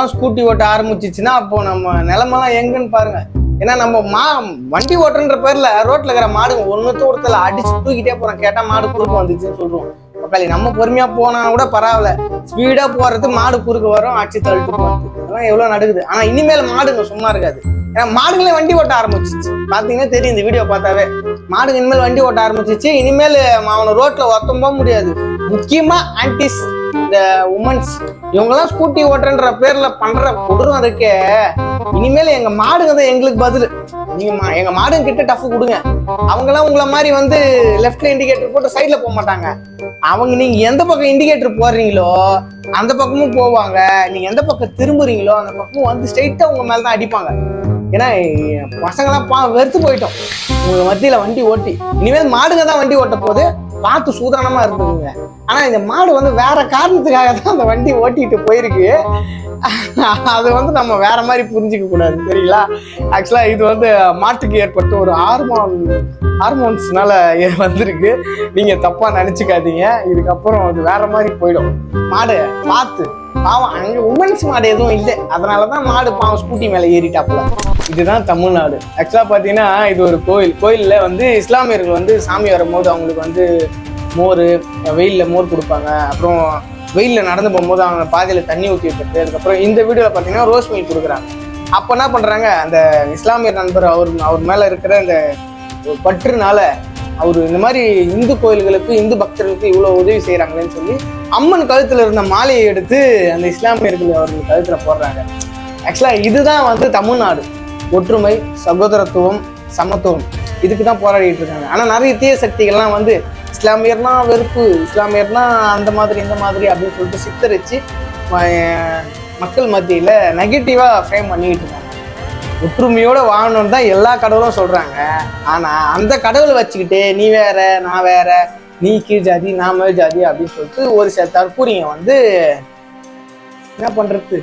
மாடுங்கெல்லாம் scooty ஓட்ட ஆரம்பிச்சிச்சுன்னா அப்போ நம்ம நிலமெல்லாம் எங்கன்னு பாருங்க. ஏன்னா நம்ம மா வண்டி ஓட்டுன்ற பேர்ல ரோட்ல இருக்கிற மாடுங்க ஒன்னு ஒருத்தல அடிச்சு தூக்கிட்டே போறோம். கேட்டா மாடு குறுக்க வந்துச்சுன்னு சொல்றோம். மக்களே நம்ம பொறுமையா போனா கூட பரவாயில்ல. ஸ்பீடா போறது மாடு குறுக்க வரும் அடிச்சு தள்ளிட்டு போறது. அதெல்லாம் எவ்வளவு நடக்குது. ஆனா இனிமேல் மாடுங்க சும்மா இருக்காது. ஏன்னா மாடுங்களே வண்டி ஓட்ட ஆரம்பிச்சிச்சு. பாத்தீங்கன்னா தெரியும் இந்த வீடியோ பார்த்தாவே. மாடுங்க இனிமேல் வண்டி ஓட்ட ஆரம்பிச்சிச்சு. இனிமேல் அவனை ரோட்ல ஒத்தம் போக முடியாது. முக்கியமா ஆன்டிஸ் இந்த உமன்ஸ் இவங்கெல்லாம் ஸ்கூட்டி ஓட்டுறன்ற பேர்ல பண்ற கொடூரம் இருக்கே. இனிமேல் எங்க மாடுங்க தான் எங்களுக்கு பதில். நீங்க எங்க மாடுங்க கிட்ட டஃப் கொடுங்க. அவங்கெல்லாம் உங்களை மாதிரி வந்து லெஃப்ட்ல இண்டிகேட்டர் போட்டு சைட்ல போக மாட்டாங்க. அவங்க நீங்க எந்த பக்கம் இண்டிகேட்டர் போடுறீங்களோ அந்த பக்கமும் போவாங்க. நீங்க எந்த பக்கம் திரும்புறீங்களோ அந்த பக்கம் வந்து ஸ்ட்ரைட்டா உங்க மேல தான் அடிப்பாங்க. ஏன்னா பசங்களாம் பா வெறுத்து போயிட்டோம். உங்க மத்தியில வண்டி ஓட்டி. இனிமேல் மாடுங்க தான் வண்டி ஓட்ட போது பார்த்து சூதானமா இருந்துக்குங்க ஆனா இந்த மாடு வந்து வேற காரணத்துக்காக தான் அந்த வண்டி ஓட்டிட்டு போயிருக்கு. அது வந்து நம்ம வேற மாதிரி புரிஞ்சுக்க கூடாது சரிங்களா? ஆக்சுவலா இது வந்து மாட்டுக்கு ஏற்பட்ட ஒரு ஹார்மோன் ஹார்மோன்ஸ்னால வந்திருக்கு. நீங்க தப்பா நினைச்சுக்காதீங்க. இதுக்கப்புறம் அது வேற மாதிரி போயிடும். மாடு பார்த்து. பாவம் அங்க உமன்ஸ் மாடு எதுவும் இல்லை. அதனாலதான் மாடு பாவம் ஸ்கூட்டி மேல ஏறிட்டாப்புல இதுதான் தமிழ்நாடு. ஆக்சுவலா பாத்தீங்கன்னா இது ஒரு கோயில். கோயில்ல வந்து இஸ்லாமியர்கள் வந்து சாமி வரும்போது அவங்களுக்கு வந்து மோர் வெயில்ல மோர் கொடுப்பாங்க. அப்புறம் வெயில்ல நடந்து போகும்போது அவங்க பாதையில தண்ணி ஊற்றி விட்டுட்டு அதுக்கப்புறம் இந்த வீடியோல பாத்தீங்கன்னா ரோஸ் மில்க் கொடுக்குறாங்க. அப்போ என்ன பண்றாங்க? அந்த இஸ்லாமியர் நண்பர் அவர் அவர் மேல இருக்கிற அந்த பற்றுனால அவர் இந்த மாதிரி இந்து கோயில்களுக்கு இந்து பக்தர்களுக்கு இவ்வளோ உதவி செய்கிறாங்களேன்னு சொல்லி அம்மன் கழுத்தில் இருந்த மாலையை எடுத்து அந்த இஸ்லாமியர்கள் அவர்கள் கழுத்தில் போடுறாங்க. ஆக்சுவலாக இதுதான் வந்து தமிழ்நாடு. ஒற்றுமை சகோதரத்துவம் சமத்துவம். இதுக்கு தான் போராடிட்டு இருக்காங்க. ஆனால் நிறைய தீய சக்திகள்லாம் வந்து இஸ்லாமியர்னா வெறுப்பு இஸ்லாமியர்னா அந்த மாதிரி இந்த மாதிரி அப்படின்னு சொல்லிட்டு சித்தரிச்சு ம- மக்கள் மத்தியில் நெகட்டிவாக ஃப்ரேம் பண்ணிக்கிட்டு இருக்காங்க. ஒற்றுமையோட வாழணும்னு தான் எல்லா கடவுளும் சொல்றாங்க. ஆனா அந்த கடவுளை வச்சுக்கிட்டு நீ வேற நான் வேற நீ கீழ் ஜாதி நான் மேல் ஜாதி அப்படின்னு சொல்லிட்டு ஒரு சில தற்கூரிங்க வந்து என்ன பண்றது?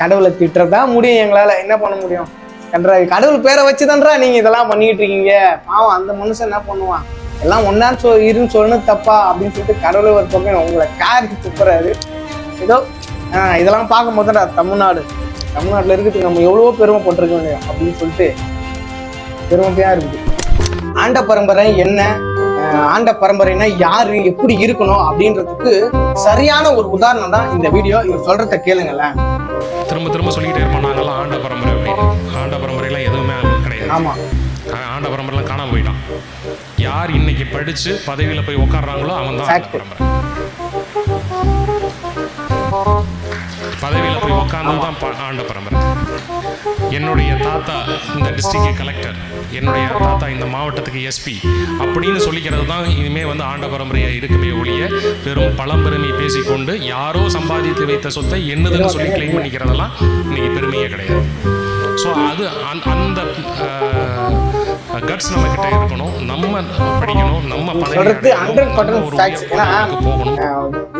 கடவுளை திட்டுறதா முடியும் எங்களால. என்ன பண்ண முடியும்? கன்றா கடவுள் பேரை வச்சுதான்றா நீங்க இதெல்லாம் பண்ணிக்கிட்டு இருக்கீங்க. பாவம் அந்த மனுஷன் என்ன பண்ணுவான்? எல்லாம் ஒன்னா சொல் இருன்னு சொல்லணும் தப்பா அப்படின்னு சொல்லிட்டு கடவுளை ஒரு பக்கம் உங்களை காருக்கு துப்புறாரு. ஏதோ இதெல்லாம் பார்க்கும் போதுடா தமிழ்நாடு. தமிழ்நாட்டில் இருக்கிறதுக்கு நம்ம எவ்வளவோ பெருமைப்பட்டிருக்கோம் அப்படின்னு சொல்லிட்டு பெருமையா இருக்குது. ஆண்ட பரம்பரை என்ன? ஆண்ட பரம்பரைனா யாரு? எப்படி இருக்கணும்? அப்படின்றதுக்கு சரியான ஒரு உதாரணம் தான் இந்த வீடியோ. இவர் சொல்றத கேளுங்களேன். திரும்ப திரும்ப சொல்லிக்கிட்டே இருப்போம். நாங்கெல்லாம் ஆண்ட பரம்பரை அப்படின்னு ஆண்ட பரம்பரைலாம் எதுவுமே கிடையாது. ஆமா. ஆ- ஆண்ட பரம்பரைலாம் காணாம போயிட்டான். யார் இன்னைக்கு படிச்சு பதவியில போய் உட்கார்றாங்களோ அவன் தான். பரம்பரை. பதவியில உட்காந்து தான் ஆண்ட பரம்பரை. என்னுடைய தாத்தா இந்த டிஸ்ட்ரிக்ட் கலெக்டர் என்னுடைய தாத்தா இந்த மாவட்டத்துக்கு எஸ்பி அப்படின்னு சொல்லிக்கிறது தான் இனிமேல் வந்து ஆண்ட பரம்பரையாக இருக்குமே ஒழிய வெறும் பழம்பெருமை பேசிக்கொண்டு யாரோ சம்பாதித்து வைத்த சொத்தை என்னதுன்னு சொல்லி கிளைம் பண்ணிக்கிறதெல்லாம் இன்னைக்கு பெருமையே கிடையாது. ஸோ அது அந்த- அந்த கட்ஸ் நம்ம கிட்ட இருக்கணும். நம்ம படிக்கணும். நம்ம சொல்றது ஹண்ட்ரட் பர்சன்ட் ஃபேக்ட்ஸ் ஏன்னா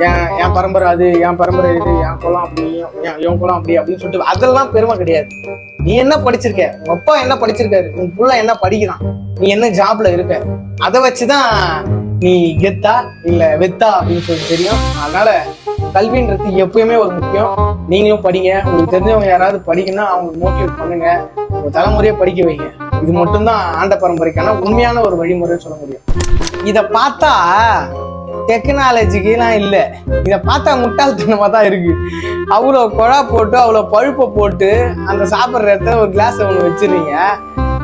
என் என் பரம்பரை அது என் பரம்பரை இது என் குலம் அப்படி என் குலம் அப்படி அப்படின்னு சொல்லிட்டு அதெல்லாம் பெருமை கிடையாது. நீ என்ன படிச்சிருக்க? அப்பா என்ன படிச்சிருக்காரு? உன் புள்ள என்ன படிக்கிறான்? நீ என்ன ஜாப்ல இருக்க? அதை வச்சுதான் நீ கெத்தா இல்ல வெத்தா அப்படின்னு சொல்லி தெரியும். அதனால கல்வின்றது எப்பயுமே ஒரு முக்கியம். நீங்களும் படிங்க. உங்களுக்கு தெரிஞ்சவங்க யாராவது படிக்கணும்னா அவங்களுக்கு மோட்டிவேட் பண்ணுங்க. உங்க தலைமுறையை படிக்க வைங்க. இது மட்டும்தான் ஆண்ட பரம்பரைக்கான உண்மையான ஒரு வழிமுறைன்னு சொல்ல முடியும். இத பார்த்தா டெக்னாலஜிக்கெல்லாம் இல்லை. இதை பார்த்தா முட்டாள்தனமா தான் இருக்கு. அவ்வளோ குழா போட்டு அவ்வளோ பழுப்பை போட்டு அந்த சாப்பிட்ற இடத்துல ஒரு கிளாஸ் ஒன்று வச்சிருங்க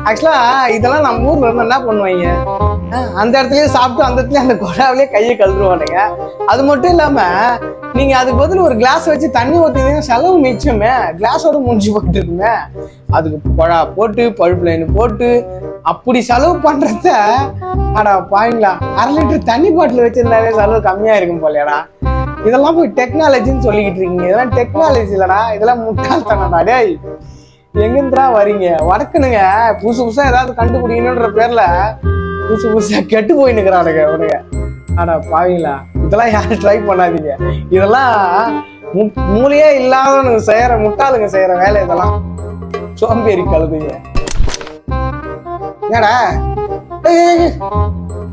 ஆக்சுவலா இதெல்லாம் நம்ம ஊர்ல இருந்து என்ன பண்ணுவாங்க? அந்த இடத்துலயே சாப்பிட்டு அந்த இடத்துல அந்த குழாவிலே கையை கழுவுவானுங்க அது மட்டும் இல்லாம நீங்க அதுக்கு பதில் ஒரு கிளாஸ் வச்சு தண்ணி ஊத்தினீங்கன்னா செலவு மிச்சமே. கிளாஸோட முடிஞ்சு போயிட்டு இருக்குமே அதுக்கு குழா போட்டு பழுப்பு லைன் போட்டு அப்படி செலவு பண்றத அடா பாருங்களா அரை லிட்டர் தண்ணி பாட்டில் வச்சிருந்தாலே செலவு கம்மியா இருக்கும் போலடா இதெல்லாம் போய் டெக்னாலஜின்னு சொல்லிக்கிட்டு இருக்கீங்க. இதெல்லாம் டெக்னாலஜி இல்லடா. இதெல்லாம் முட்டாள்தனடா டேய். எங்கிருந்துடா வரீங்க? வடக்குனுங்க. புதுசு புதுசா ஏதாவது கண்டுபிடிக்கணுன்ற பேர்ல புதுசு புதுசா கெட்டு போய் நிக்கிறானுங்க அவனுங்க அடா பாவீங்களா. இதெல்லாம் யாரும் ட்ரை பண்ணாதீங்க. இதெல்லாம் மு- இல்லாதவனுங்க செய்யற முட்டாளுங்க செய்யற வேலை இதெல்லாம். சோம்பேறி கழுதுங்க. என்னடா?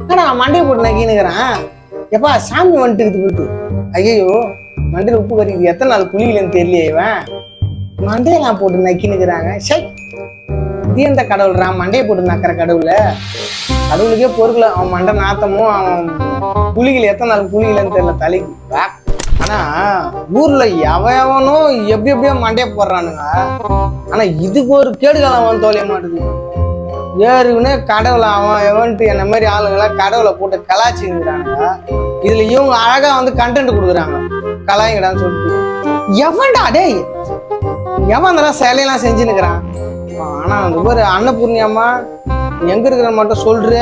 ஏடா மண்டையை போட்டு நக்கினுக்கிறேன் எப்பா சாமி வந்துட்டு போயிட்டு ஐயோ மண்டையில் உப்பு கறிக்குது எத்தனை நாள் குளிக்கலன்னு தெரியலையே இவன். மண்டையெல்லாம் நான் போட்டு நக்கினுக்குறாங்க. சை இது எந்த கடவுள்ரா மண்டையை போட்டு நக்கிற கடவுள. கடவுளுக்கே பொறுக்கல. அவன் மண்டை நாத்தமும் அவன் புலிகள் எத்தனை நாள் புலிகளன்னு தெரியல தலைக்கு ஆனா ஊர்ல எவன் எவனும் எப்படி எப்படியோ மண்டையை போடுறானுங்க. ஆனா இதுக்கு ஒரு கேடுகாலம் அவன் தொலைய மாட்டேங்குது ஏறுக்குன்னு கடவுளை அவன் எவன்ட்டு என்ன மாதிரி ஆளுங்கெல்லாம் கடவுளை போட்டு கலாச்சிங்கிறாங்க இதுல இவங்க அழகா வந்து கண்டென்ட் கொடுக்குறாங்க. கலாய்ங்கடான்னு சொல்லிட்டு. எவன்டா டேய்? எவன் அந்த சேலையெல்லாம் செஞ்சுன்னுக்குறான்? ஆனா அந்த ஒரு அன்னபூர்ணி அம்மா நீ எங்க இருக்கிற மட்டும் சொல்ற?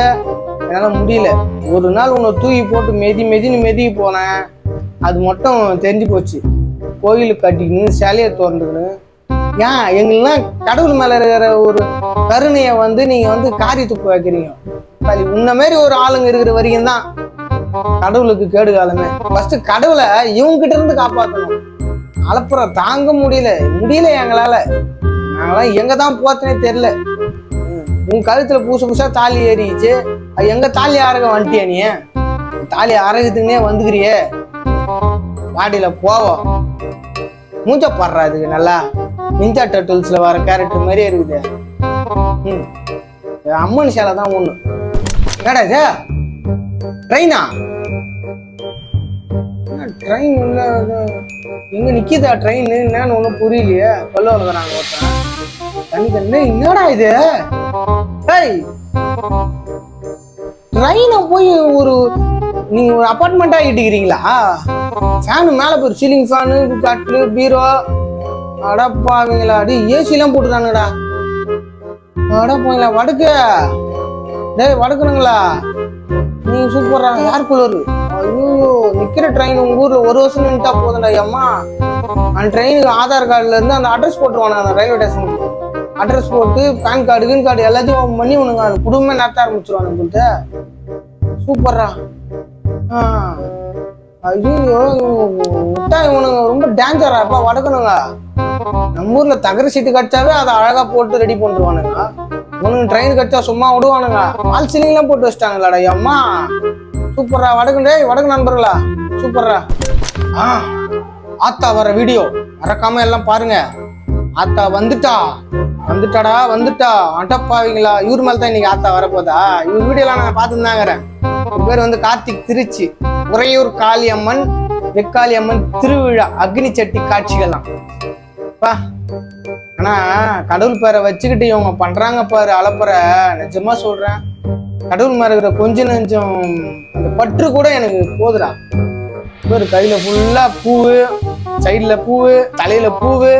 என்னால முடியல. ஒரு நாள் உன்னை தூக்கி போட்டு மெதி மெதின்னு மெதிக்கு போனேன். அது மட்டும் தெரிஞ்சு போச்சு. கோயிலுக்கு கட்டிக்கின்னு சேலையை திறந்துக்கணும் ஏன் எங்களுக்குலாம் கடவுள் மேல இருக்கிற ஒரு கருணையை வந்து நீங்க வந்து காரி துப்பு வைக்கிறீங்க. சரி, உன்ன மாதிரி ஒரு ஆளுங்க இருக்கிற வரைக்கும் தான் கடவுளுக்கு கேடு காலமே ஃபர்ஸ்ட் கடவுளை இவங்க கிட்ட இருந்து காப்பாற்றணும் அலப்புற தாங்க முடியல. முடியல எங்களால. நாங்களாம் எங்க தான் போத்தனே தெரியல. உன் கழுத்துல புதுசு புதுசாக தாலி ஏறிச்சு அது எங்க தாலி அறக வந்துட்டியா நீ? தாலி அறகுதுன்னே வந்துக்கிறியே. வாடியில போவோம் மூஞ்ச படுறா இதுக்கு நல்லா. நிஞ்சா டர்ட்டில்ஸ்ல வர கேரக்டர் மாதிரியே இருக்குது. ம். அம்மன் சேலை தான் ஒண்ணு. என்னடா இது? ட்ரெயினா ட்ரெயின் இல்லை எங்க நிக்கிதா ட்ரெயின் என்னன்னு ஒண்ணு புரியலையே. கொல்ல வளர்க்குறாங்க ஒருத்தன் தண்ணி தண்ணி. என்னடா இது? ஏய் ட்ரெயினை போய் ஒரு நீங்க ஒரு அப்பார்ட்மெண்ட் ஆகிட்டுக்கிறீங்களா ஃபேனு மேல போய் சீலிங் ஃபேனு கட்லு பீரோ அடப்பாவீங்களா அடி ஏசிலாம் போட்டுருக்கானுடா அடப்பாவீங்களா வடக்கு. டேய் வடக்குனுங்களா? நீ சூப்பரா யார் குளர்? ஐயோ நிக்கிற ட்ரெயின் உங்க ஊர்ல ஒரு வருஷம் நின்றுட்டா போதும்டா அம்மா அந்த ட்ரெயினுக்கு ஆதார் கார்டுல இருந்து அந்த அட்ரஸ் போட்டுருவானு அந்த ரயில்வே ஸ்டேஷனுக்கு அட்ரஸ் போட்டு பேன் கார்டு கின் கார்டு எல்லாத்தையும் பண்ணி உனக்கு அது குடும்பமே நடத்த ஆரம்பிச்சிருவானு சொல்லிட்டு சூப்பரா ஆ. ஐயோ விட்டா இவனுங்க ரொம்ப டேஞ்சரா அப்பா வடக்கணுங்க நம்ம ஊர்ல தகர சீட்டு கடிச்சாவே அதை அழகா போட்டு ரெடி பண்ணிருவானுங்க. இவனுங்க ட்ரெயின் கட்டா சும்மா விடுவானுங்க. ஆல் சீலிங்லாம் போட்டு வச்சிட்டாங்களாடா அம்மா. சூப்பர்ரா வடக்கு டேய் வடக்கு நண்பர்களா. சூப்பர்ரா. ஆ ஆத்தா வர வீடியோ மறக்காம எல்லாம் பாருங்க. ஆத்தா வந்துட்டா. வந்துட்டாடா வந்துட்டா. அடப்பாவீங்களா. இவர் மேல தான் இன்னைக்கு ஆத்தா வரப்போதா? இவர் வீடியோலாம் நான் பார்த்துருந்தாங்கிறேன் பேர் வந்து கார்த்திக் திருச்சி. உறையூர் காளியம்மன் வெக்காளியம்மன் திருவிழா அக்னி சட்டி காட்சிகள்லாம். பா ஆனா கடவுள் பேரை வச்சுக்கிட்டு இவங்க பண்றாங்க பாரு அலப்பற நிஜமா சொல்றேன். கடவுள் மேல இருக்கிற கொஞ்சம் நெஞ்சம் அந்த பற்று கூட எனக்கு போதுடா. ஒரு கையில ஃபுல்லா பூவு சைடுல பூவு தலையில பூவு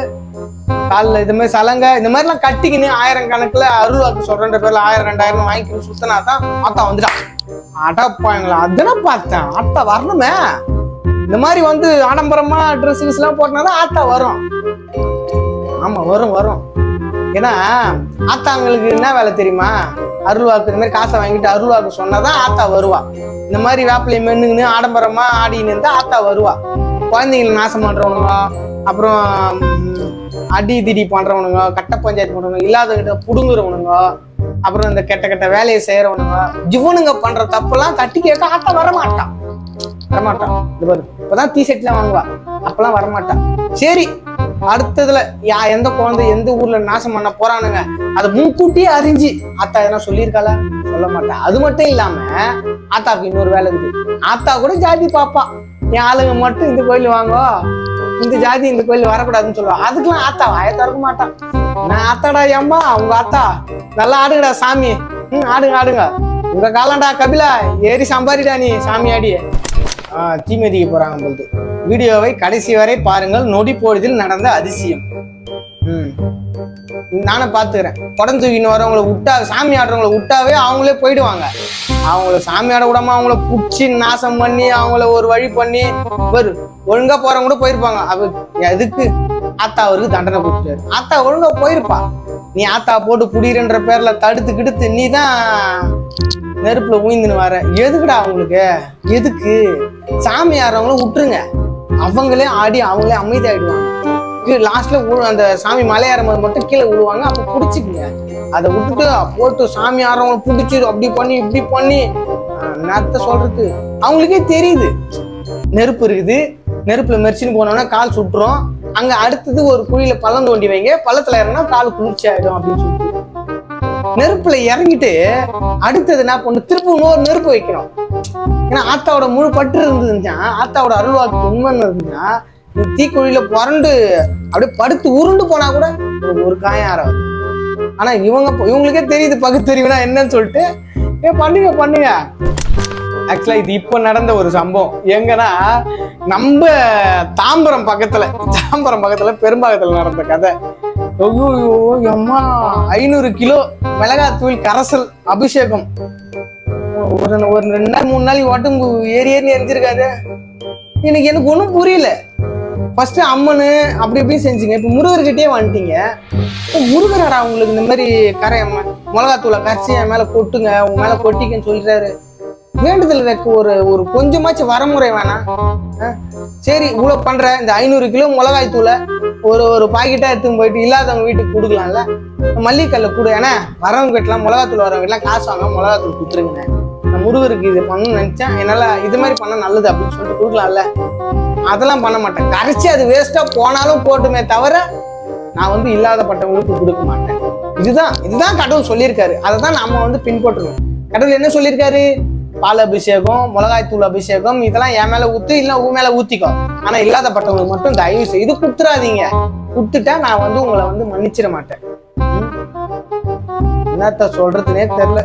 காலில் இது மாதிரி சலங்கை இந்த மாதிரிலாம் கட்டிக்கின்னு ஆயிரம் கணக்குல அருள் வாக்கு சொல்றன்ற பேர்ல ஆயிரம் ரெண்டாயிரம் வாங்கிக்கணும் சுத்தனா தான் ஆத்தா வந்துட்டான் அடப்பாங்களா அதெல்லாம் பார்த்தேன். ஆத்தா வரணுமே. இந்த மாதிரி வந்து ஆடம்பரமா ட்ரெஸ் எல்லாம் போட்டனாதான் ஆத்தா வரும். ஆமா வரும் வரும். ஏன்னா ஆத்தாங்களுக்கு என்ன வேலை தெரியுமா? அருள்வாக்கு இந்த மாதிரி காசை வாங்கிட்டு அருள்வாக்கு சொன்னாதான் ஆத்தா வருவா. இந்த மாதிரி வேப்பிலை மென்னுங்கன்னு ஆடம்பரமா ஆடின்னு இருந்தா ஆத்தா வருவா. குழந்தைங்களை நாசம் பண்றவனுங்க அப்புறம் அடி திடி பண்றவனுங்க கட்ட பஞ்சாயத்து பண்றவங்க இல்லாதவங்கிட்ட புடுங்குறவனுங்க அப்புறம் இந்த கெட்ட கெட்ட வேலையை செய்யறவனுங்க ஜிவனுங்க பண்ற தப்பெல்லாம் தட்டி கேட்க ஆத்தா வரமாட்டான் வரமாட்டான் இது பாரு இப்பதான் டீ ஷர்ட்லாம் வாங்குவா. அப்பெல்லாம் வரமாட்டான் சரி அடுத்ததுல யா எந்த குழந்தை எந்த ஊர்ல நாசம் பண்ண போறானுங்க? அதை முன்கூட்டியே அறிஞ்சு ஆத்தா எதனா சொல்லியிருக்காளா? சொல்ல மாட்டா. அது மட்டும் இல்லாம ஆத்தாவுக்கு இன்னொரு வேலை இருக்குது ஆத்தா கூட ஜாதி பாப்பா. என் ஆளுங்க மட்டும் இந்த கோயில் வாங்கோ. இந்த ஜாதி இந்த கோயில் வரக்கூடாதுன்னு சொல்லுவா. அதுக்கெல்லாம் ஆத்தா வாய திறக்க மாட்டான் நான் ஆத்தாடா ஏம்மா? உங்க ஆத்தா. நல்லா ஆடுங்கடா சாமி. ம் ஆடுங்க ஆடுங்க. உங்க காலம்டா கபிலா. ஏறி சம்பாரிடா நீ சாமி ஆடியே. தீமிதிக்க தீ போறாங்க பொழுது வீடியோவை கடைசி வரை பாருங்கள். நொடி பொழுதில் நடந்த அதிசயம். ம். நானும் பார்த்துக்கிறேன் குடம் தூக்கின்னு வரவங்கள விட்டா சாமி ஆடுறவங்கள விட்டாவே அவங்களே போயிடுவாங்க. அவங்கள சாமி ஆட விடாம அவங்கள பிடிச்சி நாசம் பண்ணி அவங்கள ஒரு வழி பண்ணி ஒரு ஒழுங்கா போறவங்க கூட போயிருப்பாங்க. அவ எதுக்கு? ஆத்தா அவருக்கு தண்டனை கொடுத்துட்டாரு. ஆத்தா ஒழுங்கா போயிருப்பா. நீ ஆத்தா போட்டு புடிறன்ற பேர்ல தடுத்து கிடுத்து நீ தான் நெருப்புல ஊய்ந்துன்னு வர. எதுக்குடா அவங்களுக்கு? எதுக்கு? சாமி ஆடுறவங்களும் விட்டுருங்க அவங்களே ஆடி அவங்களே அமைதியாயிடுவாங்க. லாஸ்ட்ல அந்த சாமி மலை போது மட்டும் கீழே விழுவாங்க அப்ப புடிச்சுக்குங்க. அதை விட்டுட்டு போட்டு சாமி ஆடுறவங்களை பிடிச்சி அப்படி பண்ணி இப்படி பண்ணி நேரத்தை சொல்றது? அவங்களுக்கே தெரியுது. நெருப்பு இருக்குது. நெருப்புல மெரிச்சின்னு போனோம்னா கால் சுட்டுரும். அங்க அடுத்தது ஒரு குழியில பள்ளம் தோண்டி வைங்க. பள்ளத்துல இறங்கினா கால் குளிர்ச்சி ஆயிடும் அப்படின்னு சொல்லிட்டு. நெருப்புல இறங்கிட்டு அடுத்தது என்ன பண்ணு? திரும்ப இன்னொரு நெருப்பு வைக்கணும். ஏன்னா ஆத்தாவோட முழு பற்று இருந்துச்சுன்னா ஆத்தாவோட அருள்வாக்கு உண்மைன்னு இருந்துச்சுன்னா இந்த தீக்குழியில புரண்டு அப்படியே படுத்து உருண்டு போனா கூட ஒரு- ஒரு காயம் ஆறாது. ஆனா இவங்க இவங்களுக்கே தெரியுது பகுத்தறிவுனா என்னன்னு சொல்லிட்டு. ஏ பண்ணுங்க பண்ணுங்க. ஆக்சுவலா இது இப்போ நடந்த ஒரு சம்பவம். எங்கன்னா நம்ம தாம்பரம் பக்கத்துல தாம்பரம் பக்கத்துல பெரும்பாகத்துல நடந்த கதை. அம்மா ஐநூறு கிலோ மிளகாத்தூள் கரைசல் அபிஷேகம். ஒரு ஒரு ரெண்டு நாள் மூணு நாளைக்கு உடம்பு ஏறி ஏறி எரிஞ்சிருக்காது. எனக்கு எனக்கு ஒன்றும் புரியல. ஃபர்ஸ்ட் அம்மனு அப்படி இப்படி செஞ்சீங்க. இப்போ முருகர்கிட்டயே வந்துட்டீங்க. இப்போ முருகராடா உங்களுக்கு இந்த மாதிரி கரை ம- மிளகாத்தூளை கரைச்சி என் மேல கொட்டுங்க உங்க மேல கொட்டிக்கன்னு சொல்லிட்டாரு வேண்டுதல் வைக்க ஒரு ஒரு கொஞ்சமாச்சும் வரமுறை வேணாம் ஆ? சரி இவ்வளோ பண்ற இந்த ஐநூறு கிலோ மிளகாய் தூளை ஒரு ஒரு பாக்கெட்டா எடுத்துன்னு போயிட்டு இல்லாதவங்க வீட்டுக்கு கொடுக்கலாம்ல? மல்லிக்கல்ல கொடு ஏன்னா வரவங்க வீட்டுலாம் மிளகாத்தூள் வரவங்க வீட்டுலாம் காசு வாங்க மிளகாத்தூள் கொடுத்துருங்க. நான் முருகருக்கு இது பண்ணணும்னு நினைச்சேன். என்னால இது மாதிரி பண்ண நல்லது அப்படின்னு சொல்லிட்டு கொடுக்கலாம்ல. அதெல்லாம் பண்ண மாட்டேன். கரைச்சி அது வேஸ்டா போனாலும் போட்டுமே தவிர நான் வந்து இல்லாதப்பட்டவங்களுக்கு கொடுக்க மாட்டேன். இதுதான் இதுதான் கடவுள் சொல்லியிருக்காரு. அதை தான் நாம வந்து பின்பற்றணும். கடவுள் என்ன சொல்லியிருக்காரு? பால் அபிஷேகம் மிளகாய் தூள் அபிஷேகம் இதெல்லாம் என் மேல ஊத்து இல்ல உன் மேல ஊத்திக்கோ. ஆனா இல்லாதப்பட்டவங்களுக்கு மட்டும் தயவு செய்து குடுத்துறாதீங்க குத்துட்டா நான் வந்து உங்களை வந்து மன்னிச்சிட மாட்டேன். என்னத்த சொல்றதுனே தெரியல.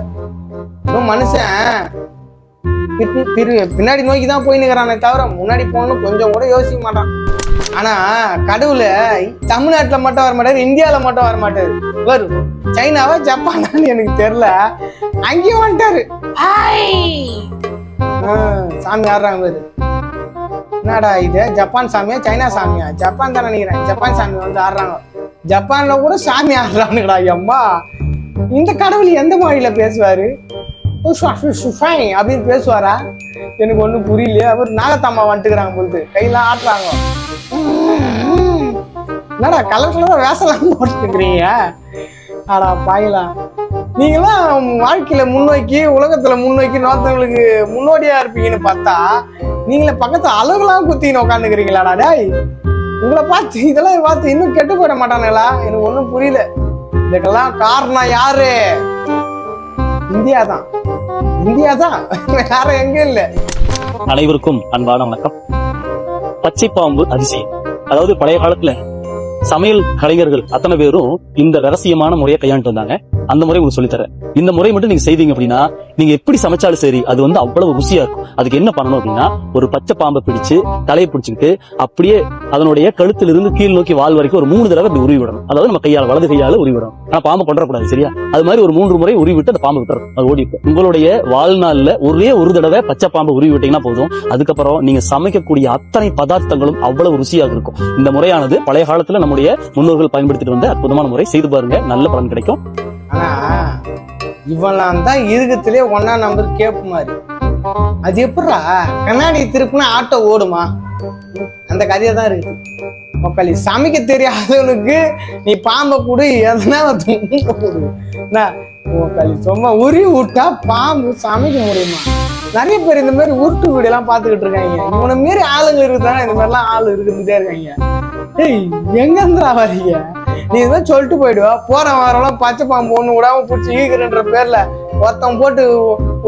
இன்னும் மனுஷன் பின்னாடி நோக்கி தான் போய் தவிர முன்னாடி போகணும் கொஞ்சம் கூட யோசிக்க மாட்டான். ஆனா கடவுள தமிழ்நாட்டுல மட்டும் வர மாட்டாரு இந்தியால மட்டும் வர மாட்டாரு வரும் சைனாவா ஜப்பானான்னு எனக்கு தெரியல அங்கேயும் வந்துட்டாரு சாமி ஆடுறாங்க பாரு என்னடா இது ஜப்பான் சாமியா சைனா சாமியா ஜப்பான் தான் நினைக்கிறேன் ஜப்பான் சாமி வந்து ஆடுறாங்க ஜப்பான்ல கூட சாமி ஆடுறானுங்கடா அம்மா இந்த கடவுள் எந்த மொழியில பேசுவாரு அப்படின்னு பேசுவாரா எனக்கு ஒண்ணும் புரியல அவர் நாகத்தாம்மா வந்துட்டுக்கிறாங்க பொழுது கையெல்லாம் ஆட்டுறாங்க. என்னடா கலர் கலரா வேசலாம் போட்டுக்கிறீங்க ஆடா பாயலாம் நீங்களாம் வாழ்க்கையில முன்னோக்கி உலகத்துல முன்னோக்கி இன்னொருத்தவங்களுக்கு முன்னோடியா இருப்பீங்கன்னு பார்த்தா நீங்களே பக்கத்து அளவுலாம் குத்தின்னு உட்காந்துக்கிறீங்களாடா டேய். உங்களை பார்த்து இதெல்லாம் பார்த்து இன்னும் கெட்டு போயிட மாட்டானுங்களா? எனக்கு ஒன்றும் புரியல. இதுக்கெல்லாம் காரணம் யாரு? இந்தியா தான் இந்தியா தான் வேற எங்க இல்ல. அனைவருக்கும் அன்பான வணக்கம். பச்சை பாம்பு அதிசயம். அதாவது பழைய காலத்துல சமையல் கலைஞர்கள் அத்தனை பேரும் இந்த ரகசியமான முறையை கையாண்டு வந்தாங்க. அந்த முறை உங்களுக்கு சொல்லித்தரேன். இந்த முறை மட்டும் நீங்க செய்தீங்க அப்படின்னா நீங்க எப்படி சமைச்சாலும் சரி அது வந்து அவ்வளவு ருசியா இருக்கும். அதுக்கு என்ன பண்ணணும் அப்படின்னா ஒரு பச்சை பாம்பை பிடிச்சு தலையை பிடிச்சிக்கிட்டு அப்படியே அதனுடைய கழுத்திலிருந்து கீழ் நோக்கி வாழ் வரைக்கும் ஒரு மூணு தடவை அப்படி உருவி விடணும் அதாவது நம்ம கையால் வலது கையால உருவி விடணும் ஆனா பாம்பை கொண்டக்கூடாது சரியா? அது மாதிரி ஒரு மூன்று முறை உருவி விட்டு அந்த பாம்பு விட்டுறோம் அது ஓடி உங்களுடைய வாழ்நாள்ல ஒரே ஒரு தடவை பச்சை பாம்பை உருவி விட்டீங்கன்னா போதும். அதுக்கப்புறம் நீங்க சமைக்கக்கூடிய அத்தனை பதார்த்தங்களும் அவ்வளவு ருசியாக இருக்கும். இந்த முறையானது பழைய காலத்துல நம்முடைய முன்னோர்கள் பயன்படுத்திட்டு வந்த அற்புதமான முறை. செய்து பாருங்க. நல்ல பலன் கிடைக்கும். இவெல்லாம் தான் இருக்கத்திலே ஒன்னா நம்பர் கேப்பு மாதிரி அது எப்படிடா கண்ணாடி திருப்பினா ஆட்டோ ஓடுமா? அந்த கதையை தான் இருக்கு. மக்களி சமைக்க தெரியாதவனுக்கு நீ பாம்பை கூட எதனா தும்ப மக்களி சும்மா உரி விட்டா பாம்பு சமைக்க முடியுமா? நிறைய பேர் இந்த மாதிரி உருட்டு வீடு எல்லாம் பாத்துக்கிட்டு இருக்காங்க. இவனை மாரி ஆளுங்க இருக்குதானே? இந்த மாதிரிலாம் ஆள் இருக்குதுட்டே இருக்காங்க. ஏய் எங்க இருந்துடா வரீங்க நீ தான் சொல்லிட்டு போயிடுவா. போற வாரம்லாம் பச்சை பாம்பு ஒண்ணு விடாம பிடிச்சி ஈக்கிறன்ற பேர்ல ஒருத்தன் போட்டு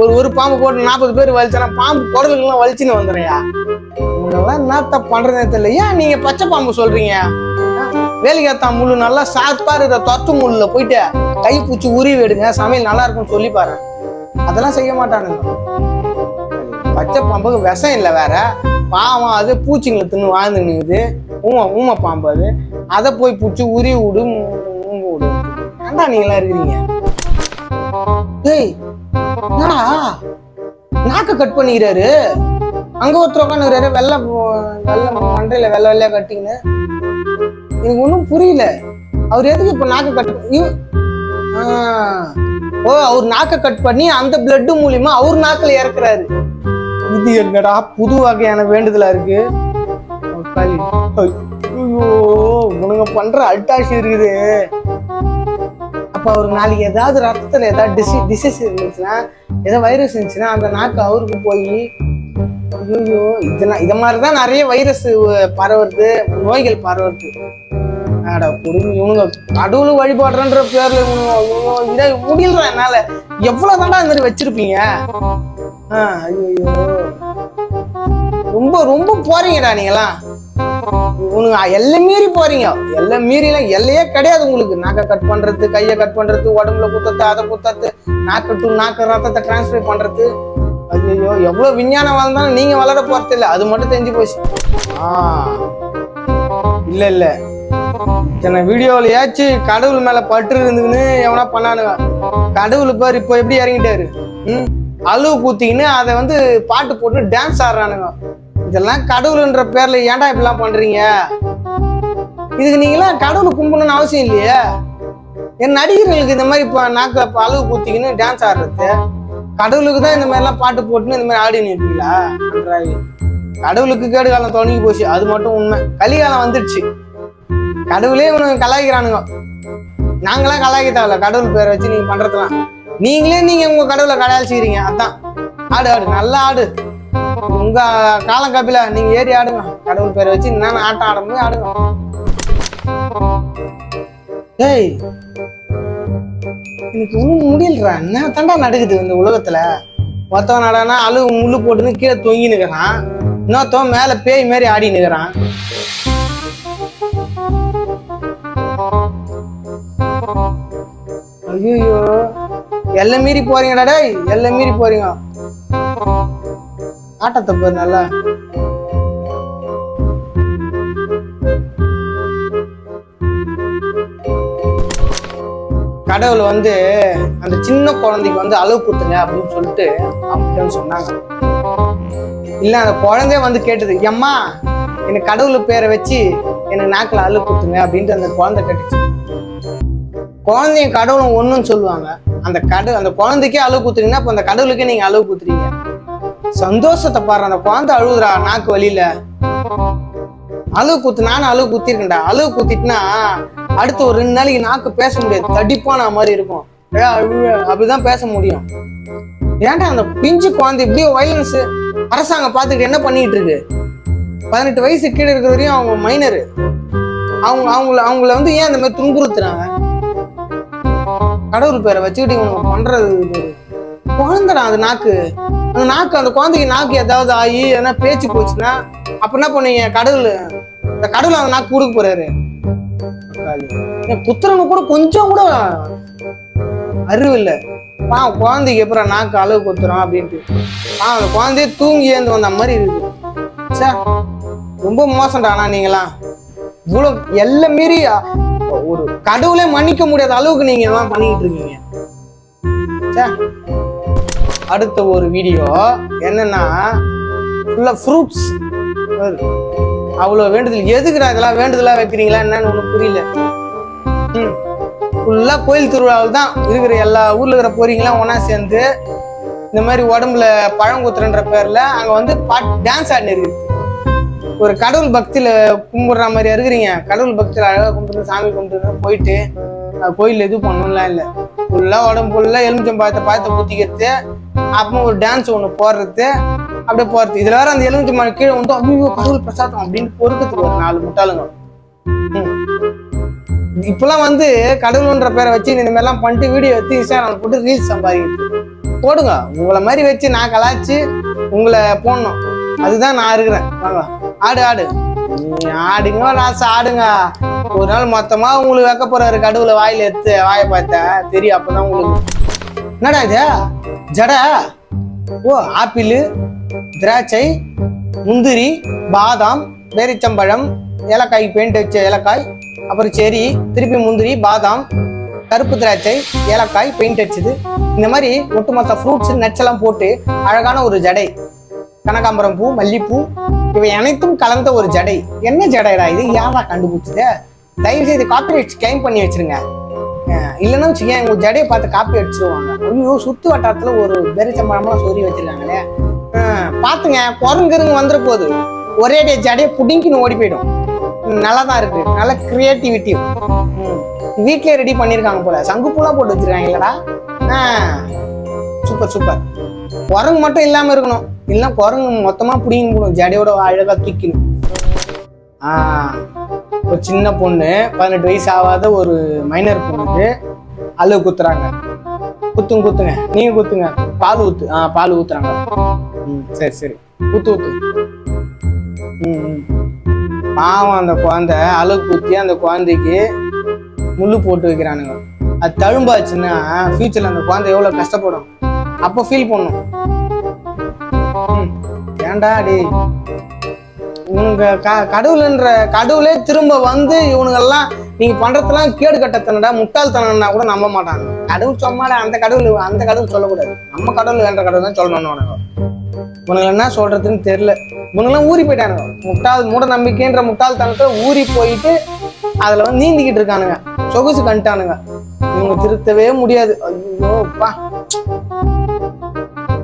ஒரு ஒரு பாம்பு போட்டு நாற்பது பேர் வலிச்சானா பாம்பு குடலுக்கெல்லாம் வலிச்சுன்னு வந்துடுறியா? உங்களெல்லாம் என்னத்த பண்றதே தெரியல. ஏன் நீங்க பச்சை பாம்பு சொல்றீங்க? வேலைக்காத்தான் முள்ளு நல்லா சாப்பா இருக்கிற தொத்து முள்ளுல போயிட்டு கை பூச்சி உருவி எடுங்க. சமையல் நல்லா இருக்கும்னு சொல்லி பாரு. அதெல்லாம் செய்ய மாட்டானுங்க. பச்சை பாம்புக்கு விஷம் இல்லை வேற. பாவம் அது பூச்சிங்களை தின்னு வாழ்ந்து நிற்குது ஊமை ஊமை பாம்பு அது. அதை போய் பிடிச்சி உரி விடும் விடும் ஏன்டா நீங்களா இருக்கிறீங்க? ஏய் என்னடா? நாக்க கட் பண்ணிக்கிறாரு. அங்க ஒருத்தர் உட்காந்துக்கிறாரு வெள்ளை வெள்ளை மண்டையில வெள்ளை வெள்ளையா கட்டிங்கன்னு எனக்கு ஒன்றும் புரியல. அவர் எதுக்கு இப்ப நாக்கு கட் ஓ அவர் நாக்கை கட் பண்ணி அந்த பிளட்டு மூலியமா அவர் நாக்கில் இறக்குறாரு. இது என்னடா புது வகையான வேண்டுதலா இருக்கு? ஐயோ. உனங்க பண்ற அட்டாசி இருக்குது. அப்ப அவருக்கு நாளைக்கு ஏதாவது ரத்தத்துல ஏதாவது டிசி டிசீஸ் இருந்துச்சுன்னா ஏதாவது வைரஸ் இருந்துச்சுன்னா அந்த நாக்கு அவருக்கு போய் ஐயோ இதெல்லாம் மாதிரி மாதிரிதான் நிறைய வைரஸ் பரவுறது நோய்கள் பரவுறது. ஆடா இவனுங்க கடவுள் வழிபாடுறன்ற பேர்ல இவனுங்க இதை முடியல என்னால. எவ்வளவு தாண்டா இந்த மாதிரி வச்சிருப்பீங்க? ஐயோ ரொம்ப ரொம்ப போறீங்கடா நீங்களாம் இவனுங்க எல்லை மீறி போறீங்க. எல்லை மீறிலாம் எல்லையே கிடையாது உங்களுக்கு. நாக்கை கட் பண்றது கையை கட் பண்றது உடம்புல குத்தத்து அதை குத்தத்து நாக்கு டு நாக்கு ரத்தத்தை டிரான்ஸ்ஃபர் பண்றது. ஐயோ எவ்வளவு விஞ்ஞானம் வளர்ந்தாலும் நீங்க வளர போறது இல்ல. அது மட்டும் தெரிஞ்சு போச்சு. ஆ. இல்ல இல்ல. இத்தனை வீடியோல ஏச்சு கடவுள் மேல பற்று இருந்துன்னு எவனா பண்ணானுங்க. கடவுள் பாரு இப்போ எப்படி இறங்கிட்டாரு. ம்? அழுவு கூத்திக்கின்னு அதை வந்து பாட்டு போட்டு டான்ஸ் ஆடுறானுங்க. இதெல்லாம் கடவுள்ன்ற பேர்ல ஏன்டா இப்படிலாம் பண்றீங்க? இதுக்கு நீங்களாம் கடவுள் கும்பிடணும்னு அவசியம் இல்லையே. என் நடிகர்களுக்கு இந்த மாதிரி இப்போ நாக்கு இப்போ அழுவு கூத்திக்கின்னு டான்ஸ் ஆடுறது. கடவுளுக்கு தான் இந்த மாதிரிலாம் பாட்டு போட்டுன்னு இந்த மாதிரி இருப்பீங்களா நன்றாக கடவுளுக்கு கேடு காலம் தொடங்கி போச்சு. அது மட்டும் உண்மை. கலிகாலம் வந்துடுச்சு. கடவுளே இவனுங்க கலாய்க்கிறானுங்க. நாங்களாம் கலாய்க்க தேவையில்ல கடவுள் பேரை வச்சு நீங்க பண்றதுலாம் நீங்களே நீங்க உங்க கடவுளை கடாய்ச்சிக்கிறீங்க அதான். ஆடு ஆடு. நல்லா ஆடு. உங்க காலம் கபில நீங்க ஏறி ஆடுங்க. கடவுள் பேரை வச்சு என்னென்ன ஆட்டம் ஆட முடியும் ஆடுங்க. ஏய் எனக்கு ஒன்றும் முடியலடா. என்ன தாண்டா நடக்குது இந்த உலகத்துல? மொத்தம் நடனா அழு முள்ளு போட்டுன்னு கீழே தொங்கி நிற்கிறான் இன்னொருத்தவன் மேல பேய் மாதிரி ஆடி நிற்கிறான் ஐயோ எல்லை மீறி போறீங்கடா டேய் எல்லை மீறி போறீங்க. ஆட்டத்தை பாரு நல்லா கடவுள் வந்து அந்த சின்ன குழந்தைக்கு வந்து அளவு கொடுத்துங்க அப்படின்னு சொல்லிட்டு அப்படின்னு சொன்னாங்க. இல்ல அந்த குழந்தைய வந்து கேட்டது எம்மா எனக்கு கடவுள் பேரை வச்சு எனக்கு நாக்கில் அழு கொடுத்துங்க அப்படின்ட்டு அந்த குழந்தை கேட்டுச்சு. குழந்தையும் கடவுளும் ஒன்றுன்னு சொல்லுவாங்க. அந்த கடவுள் அந்த குழந்தைக்கே அழுவு குத்துறீங்கன்னா அப்போ அந்த கடவுளுக்கே நீங்க அழுவு குத்துறீங்க சந்தோஷத்தை பாரு அந்த குழந்தை அழுகுறா நாக்கு வழியில அழுவு குத்து நானும் அழுவு குத்திருக்கேன்டா. அழுவு குத்திட்டுனா அடுத்து ஒரு ரெண்டு நாளைக்கு நாக்கு பேச முடியாது. தடிப்பான மாதிரி இருக்கும். ஏ, அப்படிதான் பேச முடியும். ஏன்டா அந்த பிஞ்சு குழந்தை இப்படியோ வயலன்ஸ் அரசாங்கம் பார்த்துட்டு என்ன பண்ணிட்டு இருக்கு? பதினெட்டு வயசு கீழே இருக்கிற வரையும் அவங்க மைனரு அவங்க அவங்கள அவங்கள வந்து ஏன் அந்த மாதிரி துன்புறுத்துறாங்க? கடவுள் பேரை வச்சுக்கிட்டு இவனுங்க பண்றது குழந்தைடா அது நாக்கு. அந்த நாக்கு அந்த குழந்தைக்கு நாக்கு ஏதாவது ஆகி எதனா பேச்சு போச்சுன்னா அப்ப என்ன பண்ணுவீங்க? கடவுள் இந்த கடவுள் அந்த நாக்கு கொடுக்க போறாரு. புத்திரனு கூட கொஞ்சம் கூட அறிவு இல்லை. பா குழந்தைக்கு எப்பறம் நாக்கு அளவு குத்துறோம் அப்படின்ட்டு. ஆ அந்த குழந்தைய தூங்கி ஏந்து வந்த மாதிரி இருக்குது சார் ரொம்ப மோசம்டா ஆனா நீங்களாம் இவ்வளவு எல்லாம் மீறி ஒரு கடவுளே மன்னிக்க முடியாத அளவுக்கு நீங்க எல்லாம் பண்ணிக்கிட்டு இருக்கீங்க. சார் அடுத்த ஒரு வீடியோ என்னன்னா ஃபுல்லாக ஃப்ரூட்ஸ் அவ்வளோ வேண்டுதல். எதுக்குடா இதெல்லாம் வேண்டுதலாக வைக்கிறீங்களா? என்னன்னு ஒன்றும் புரியல. ம். ஃபுல்லாக கோயில் திருவிழாவில் தான் இருக்கிற எல்லா ஊரில் இருக்கிற போறீங்களாம் ஒன்றா சேர்ந்து இந்த மாதிரி உடம்புல பழங்குத்துறன்ற பேரில் அங்கே வந்து பாட் டான்ஸ் ஆடினு இருக்குது ஒரு கடவுள் பக்தியில் கும்பிட்ற மாதிரி இருக்கிறீங்க கடவுள் பக்தியில் அழகாக கும்பிட்டு சாமி கும்பிட்டு போயிட்டு கோயில் எதுவும் பண்ணணும்லாம் இல்லை. ஃபுல்லாக உடம்பு ஃபுல்லாக எலுமிச்சம்பழத்தை பார்த்து ஊற்றிக்கிறது அப்போ ஒரு டான்ஸ் ஒன்று போடுறது அப்படியே போறது. இதுல வேற அந்த எலுமிச்சம்பழம் கீழே வந்து ஐயோ கடவுள் பிரசாதம் அப்படின்னு பொறுக்கிறதுக்கு ஒரு நாலு முட்டாளுங்க. இப்பெல்லாம் வந்து கடவுள்ன்ற பேரை வச்சு இந்த மாதிரிலாம் பண்ணிட்டு வீடியோ எடுத்து இன்ஸ்டாகிராம் போட்டு ரீல்ஸ் சம்பாதிக்கிறது போடுங்க. உங்களை மாதிரி வச்சு நான் கலாய்ச்சி உங்களை போடணும். அதுதான் நான் இருக்கிறேன். வாங்க. ஆடு ஆடு. நீ ஆடுங்க ராசா ஆடுங்க. ஒரு நாள் மொத்தமா உங்களுக்கு வைக்க போறாரு கடவுளை வாயில எடுத்து வாயை பார்த்தா. தெரியும் அப்பதான் உங்களுக்கு என்னடா இது? ஜடா? ஓ ஆப்பிள் திராட்சை முந்திரி பாதாம் பேரிச்சம்பழம் ஏலக்காய் பெயிண்ட் வச்ச ஏலக்காய் அப்புறம் செரி திருப்பி முந்திரி பாதாம் கருப்பு திராட்சை ஏலக்காய் பெயிண்ட் அடிச்சது இந்த மாதிரி ஒட்டுமொத்த ஃப்ரூட்ஸ் நட்ஸ் எல்லாம் போட்டு அழகான ஒரு ஜடை. கனகாம்பரம் பூ மல்லிப்பூ இவை அனைத்தும் கலந்த ஒரு ஜடை. என்ன ஜடைடா இது? யாரா கண்டுபிடிச்சது? தயவு செய்து காப்பிரைட்ஸ் கிளைம் பண்ணி வச்சிருங்க. இல்லைன்னு வச்சுக்கேன் உங்க ஜடையை பார்த்து காப்பி அடிச்சிருவாங்க. ஐயோ சுத்து வட்டாரத்துல ஒரு பெருச்சம்பழம்லாம் சொல்லி வச்சிருக்காங்களே. பார்த்துங்க பாத்துங்க குரங்குருங்க வந்துட போகுது ஒரே டே ஜடையை புடிங்கின்னு ஓடி போயிடும். நல்லா தான் இருக்கு. நல்ல கிரியேட்டிவிட்டி வீட்லயே ரெடி பண்ணிருக்காங்க போல. சங்குப்பூலாம் போட்டு வச்சிருக்காங்க இல்லடா. சூப்பர் சூப்பர் குரங்கு மட்டும் இல்லாம இருக்கணும். இல்லைன்னா குரங்கு மொத்தமா பிடிங்கி ஜடையோட அழகா தூக்கணும் ஒரு சின்ன பொண்ணு பதினெட்டு வயசு ஆகாத ஒரு மைனர் பொண்ணுக்கு அளவு குத்துறாங்க. குத்துங்க குத்துங்க. நீங்க குத்துங்க. பால் ஊத்து. ஆ பால் ஊத்துறாங்க. ம் சரி சரி. ஊத்து ஊத்து. ம் ம். பாவம் அந்த குழந்தை. அழுகு குத்தி அந்த குழந்தைக்கு முள்ளு போட்டு வைக்கிறானுங்க. அது தழும்பாச்சுன்னா ஃபியூச்சர்ல அந்த குழந்தை எவ்வளவு கஷ்டப்படும்? அப்போ ஃபீல் பண்ணும். ஏண்டா ஏன்டா இவனுங்க க கடவுள்ன்ற கடவுளே திரும்ப வந்து இவனுங்கெல்லாம் நீங்க பண்றதெல்லாம் கேடு கட்டத்தனடா முட்டாள்தனம்னா கூட நம்ப மாட்டாங்க. கடவுள் சும்மாடா அந்த கடவுள் அந்த கடவுள் சொல்லக்கூடாது. நம்ம கடவுள் வேண்ட கடவுள் தான் சொல்லணும்னு இவனுங்க என்ன சொல்றதுன்னு தெரியல. இவனுங்கெல்லாம் ஊறி போயிட்டானுங்க. முட்டாள் மூட நம்பிக்கைன்ற முட்டாள்தனத்தை ஊறி போயிட்டு அதுல வந்து நீந்திக்கிட்டு இருக்கானுங்க. சொகுசு கண்டுட்டானுங்க. இவங்க திருத்தவே முடியாது. ஐயோப்பா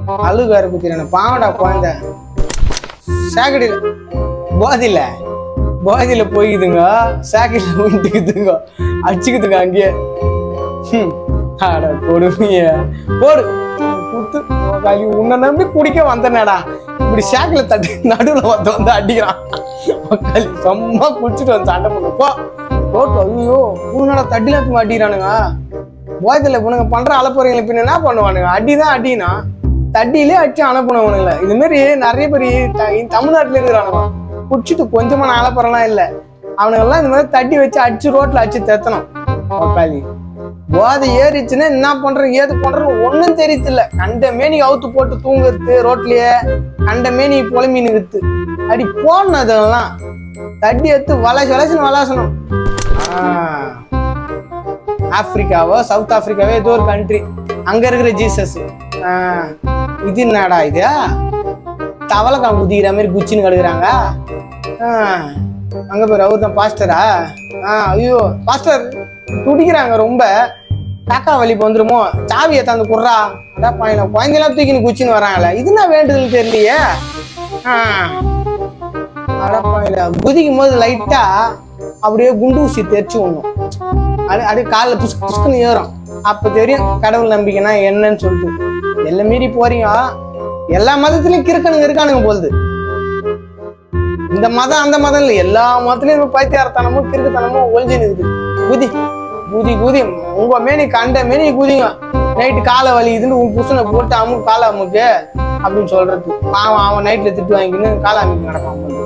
பா அழுகாரு குத்திரான பாவடா குழந்தை. சாக்கடையில போதில்லை பாதியில் போய்க்குதுங்க சாக்கில் விட்டுக்குதுங்க. அடிச்சுக்குதுங்க அங்கேயே. அட கொடுமைய. போடு. குத்து. கழி உன்னை நம்பி குடிக்க வந்தனடா. இப்படி சாக்கில தட்டி நடுவில் வந்து வந்து அடிக்கிறான். மக்கள் செம்ம குடிச்சிட்டு வந்து சண்டை பண்ண போ. போட்டு ஐயோ உன்னோட தட்டில தூக்கி அடிக்கிறானுங்க போயத்தில் இவனுங்க பண்ற அலப்புறீங்களை பின்ன என்ன பண்ணுவானுங்க? அடிதான் அடினா தட்டிலே அடிச்சு அனுப்பணுவனுங்கள இது மாதிரி நிறைய பேர் த- தமிழ்நாட்டுல இருக்கிறானுங்க. குடிச்சிட்டு கொஞ்சமான அலப்புறம்லாம் இல்ல. அவனுக்கெல்லாம் இந்த மாதிரி தட்டி வச்சு அடிச்சு ரோட்ல அடிச்சு தெத்தணும். உக்காளி போதை ஏறிச்சுன்னா என்ன பண்றது? ஏது பண்றது? ஒன்னும் தெரியல கண்ட மேனி அவுத்து போட்டு தூங்குறது ரோட்லயே கண்ட மேனி புலம்பி நிறுத்து. அடி போடணும் அதெல்லாம். தட்டி எடுத்து வளசு வளசுன்னு வளாசணும். ஆப்பிரிக்காவோ சவுத் ஆப்பிரிக்காவோ ஏதோ ஒரு கண்ட்ரி அங்க இருக்கிற ஜீசஸ். இது என்னடா இதா? தவளைக்காய் குதிக்கிற மாதிரி குச்சின்னு கிடக்குறாங்க. அங்கே அங்க பேர் அவர் தான் பாஸ்டரா? ஆ ஐயோ பாஸ்டர் துடிக்கிறாங்க ரொம்ப. காக்கா வலிப்பு வந்துருமோ? சாவியை தந்து குடுறா. அதான் பாயில குழந்தைலாம் தூக்கின்னு குச்சின்னு வராங்களே. இது என்ன வேண்டுதல் தெரியலையே? அடப்பாயில குதிக்கும் போது லைட்டா அப்படியே குண்டு ஊசி தெரிச்சு விடணும். அது அப்படியே காலில் புசு புஷ்குன்னு ஏறும். அப்போ தெரியும் கடவுள் நம்பிக்கைனா என்னன்னு சொல்லிட்டு. எல்லாம் மீறி போறீங்க. எல்லா மதத்துலயும் கிறுக்கனுங்க இருக்கானுங்க போகுது இந்த மதம் அந்த மதம் இல்லை. எல்லா மதத்துலயும் பைத்தியாரத்தனமும் கிறுக்குத்தனமும் ஒழிஞ்சு நிற்குது குதி குதி குதி. உங்க மேனி கண்ட மேனி குதிங்க. நைட்டு காலை வலி இதுன்னு உன் புருஷனை போட்டு அமுக்கு காலை அமுக்கு அப்படின்னு சொல்றது. அவன் அவன் நைட்ல திட்டு வாங்கிக்கின்னு காலை அமுக்கி நடப்பான்